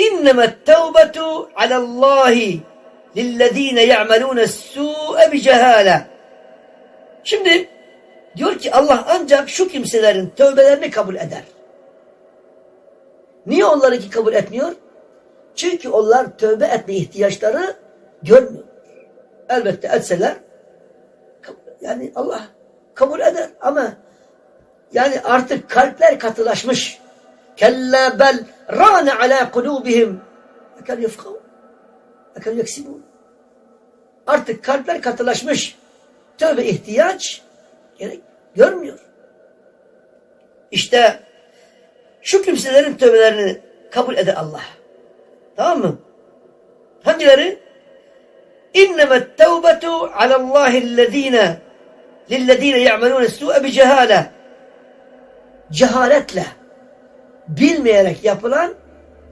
إنما التوبة على الله للذين يعملون السوء بجهالة Şimdi diyor ki Allah ancak şu kimselerin tövbelerini kabul eder. Niye onlarınki kabul etmiyor? Çünkü onlar tövbe etme ihtiyaçları görmüyor. Elbette etseler yani Allah kabul eder ama yani artık kalpler katılaşmış. Kella bel râne alâ kulûbihim ekal yefkavun ekal yeksibun. Artık kalpler katılaşmış. Tövbe ihtiyaç gerek görmüyor. İşte şu kimselerin tövbelerini kabul eder Allah. Tamam mı? Hangileri? İnnemet tevbetu alallâhillezîne lillezîne ya'melûne su'e bi cehâle cehaletle bilmeyerek yapılan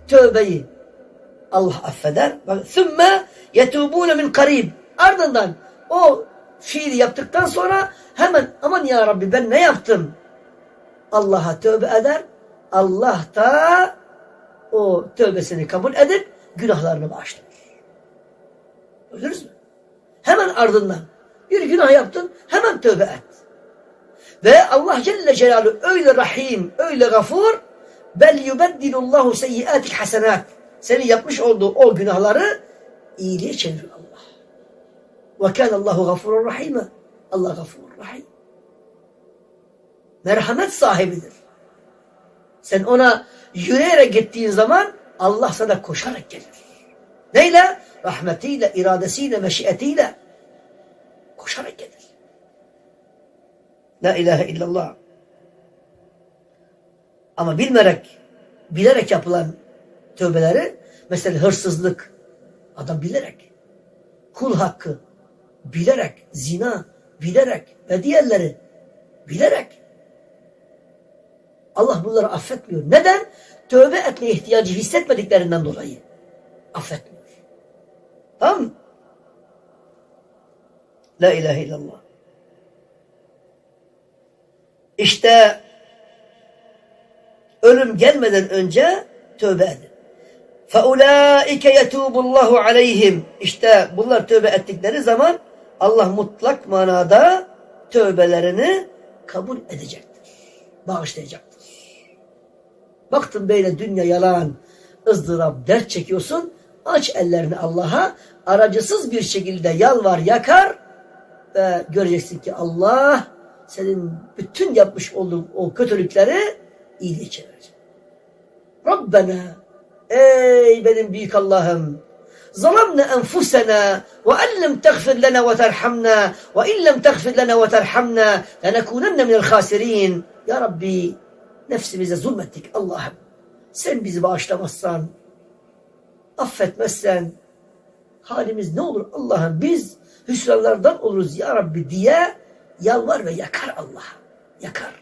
tövbeyi Allah affeder. Sümme yetubune min karib. Ardından o fiili yaptıktan sonra hemen aman ya Rabbi ben ne yaptım? Allah'a tövbe eder. Allah da o tövbesini kabul edip günahlarını bağışlar. Gördünüz mü? Hemen ardından bir günah yaptın hemen tövbe et. Ve Allah Celle Celaluhu öyle rahim, öyle gafur bel yubeddilullahu seyyiatik hasenat. Senin yapmış olduğu o günahları iyiliğe çevirir Allah. Ve kânallahu gafurur rahime. Allah gafurur rahim. Merhamet sahibidir. Sen ona yürüyerek gittiğin zaman Allah sana koşarak gelir. Neyle? Rahmetiyle, iradesiyle, meşiyetiyle koşarak gelir. La ilahe illallah. Ama bilmerek, bilerek yapılan tövbeleri, mesela hırsızlık, adam bilerek, kul hakkı, bilerek, zina, bilerek ve diğerleri bilerek. Allah bunları affetmiyor. Neden? Tövbe etmeye ihtiyacı hissetmediklerinden dolayı. Affetmiyor. Tamam mı? La ilahe illallah. İşte ölüm gelmeden önce tövbe edin. فَاُولَٰئِكَ يَتُوبُ اللّٰهُ عَلَيْهِمْ İşte bunlar tövbe ettikleri zaman Allah mutlak manada tövbelerini kabul edecektir. Bağışlayacaktır. Baktın böyle dünya yalan, ızdırap, dert çekiyorsun. Aç ellerini Allah'a aracısız bir şekilde yalvar, yakar ve göreceksin ki Allah senin bütün yapmış olduğun o kötülükleri iyiliğe çevirecek. Rabbena ey benim büyük Allah'ım ظلمنا أنفسنا وأن لم تغفر لنا وترحمنا وإن لم تغفر لنا وترحمنا لنكونن من الخاسرين Ya Rabbi nefsimize zulmettik Allah'ım. Sen bizi bağışlamazsan, affetmezsen halimiz ne olur Allah'ım biz hüsranlardan oluruz ya Rabbi diye yalvar ve yakar Allah. Yakar.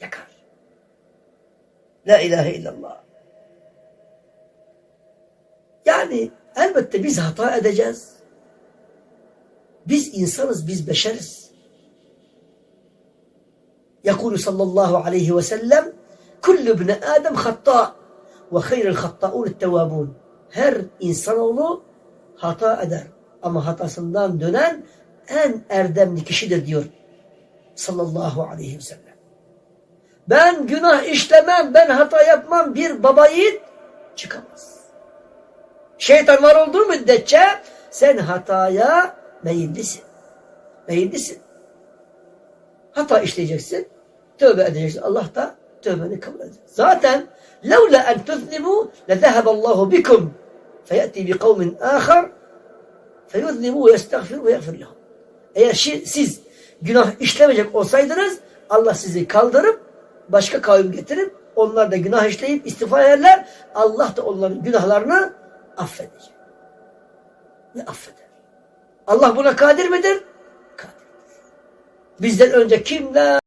Yakar. La ilahe illallah. Yani elbette biz hata edeceğiz. Biz insanız, biz beşeriz. Yakulu sallallahu aleyhi ve sellem Kullu ibne Adem hatta ve hayrul hattaun tevabun. Her insanoğlu hata eder. Ama hatasından dönen en erdemli kişidir diyor sallallahu aleyhi ve sellem. Ben günah işlemem, ben hata yapmam bir baba yiğit çıkamaz. Şeytan var olduğu müddetçe sen hataya meyillisin. Meyillisin. Hata işleyeceksin, tövbe edeceksin. Allah da tövbeni kabul edecek. Zaten لَوْلَا اَنْ تُذْنِبُوا لَذَهَبَ اللّٰهُ بِكُمْ فَيَأْتِي بِقَوْمٍ آخَرٍ فَيُذْنِبُوا وَيَسْتَغْفِرُ وَيَغْفِرْ لَهُمْ eğer siz günah işlemeyecek olsaydınız Allah sizi kaldırıp başka kavim getirip onlar da günah işleyip istifa ederler. Allah da onların günahlarını affedecek. Ve affeder. Allah buna kadir midir? Kadir. Bizden önce kimler